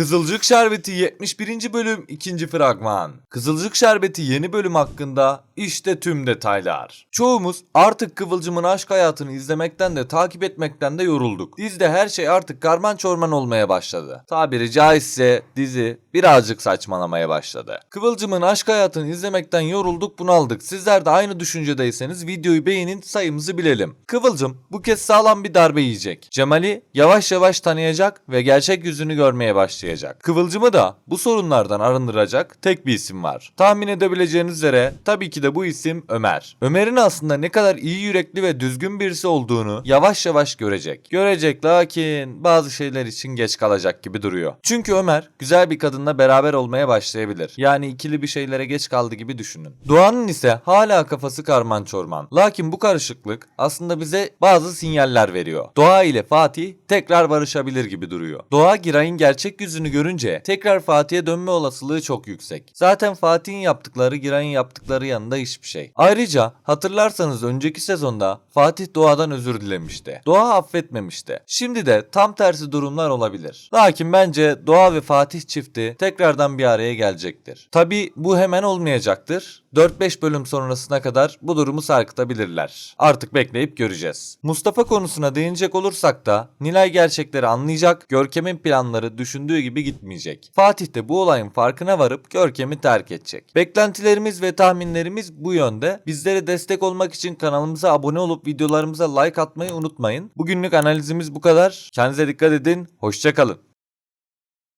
Kızılcık Şerbeti 71. bölüm 2. fragman. Kızılcık Şerbeti yeni bölüm hakkında işte tüm detaylar. Çoğumuz artık Kıvılcım'ın aşk hayatını izlemekten de takip etmekten de yorulduk. Dizide her şey artık karman çorman olmaya başladı. Tabiri caizse dizi birazcık saçmalamaya başladı. Kıvılcım'ın aşk hayatını izlemekten yorulduk bunaldık. Sizler de aynı düşüncedeyseniz videoyu beğenin sayımızı bilelim. Kıvılcım bu kez sağlam bir darbe yiyecek. Cemal'i yavaş yavaş tanıyacak ve gerçek yüzünü görmeye başlayacak. Kıvılcım'ı da bu sorunlardan arındıracak tek bir isim var. Tahmin edebileceğiniz üzere tabii ki de bu isim Ömer. Ömer'in aslında ne kadar iyi yürekli ve düzgün birisi olduğunu yavaş yavaş görecek. Görecek lakin bazı şeyler için geç kalacak gibi duruyor. Çünkü Ömer güzel bir kadınla beraber olmaya başlayabilir. Yani ikili bir şeylere geç kaldı gibi düşünün. Doğan'ın ise hala kafası karman çorman. Lakin bu karışıklık aslında bize bazı sinyaller veriyor. Doğa ile Fatih tekrar barışabilir gibi duruyor. Doğa Giray'ın gerçek yüzünü görünce tekrar Fatih'e dönme olasılığı çok yüksek. Zaten Fatih'in yaptıkları Giray'ın yaptıkları yanında hiçbir şey. Ayrıca hatırlarsanız önceki sezonda Fatih Doğa'dan özür dilemişti. Doğa affetmemişti. Şimdi de tam tersi durumlar olabilir. Lakin bence Doğa ve Fatih çifti tekrardan bir araya gelecektir. Tabi bu hemen olmayacaktır. 4-5 bölüm sonrasına kadar bu durumu sarkıtabilirler. Artık bekleyip göreceğiz. Mustafa konusuna değinecek olursak da Nilay gerçekleri anlayacak, Görkem'in planları düşündüğü gibi gitmeyecek. Fatih de bu olayın farkına varıp Görkem'i terk edecek. Beklentilerimiz ve tahminlerimiz bu yönde. Bizlere destek olmak için kanalımıza abone olup videolarımıza like atmayı unutmayın. Bugünlük analizimiz bu kadar. Kendinize dikkat edin. Hoşçakalın.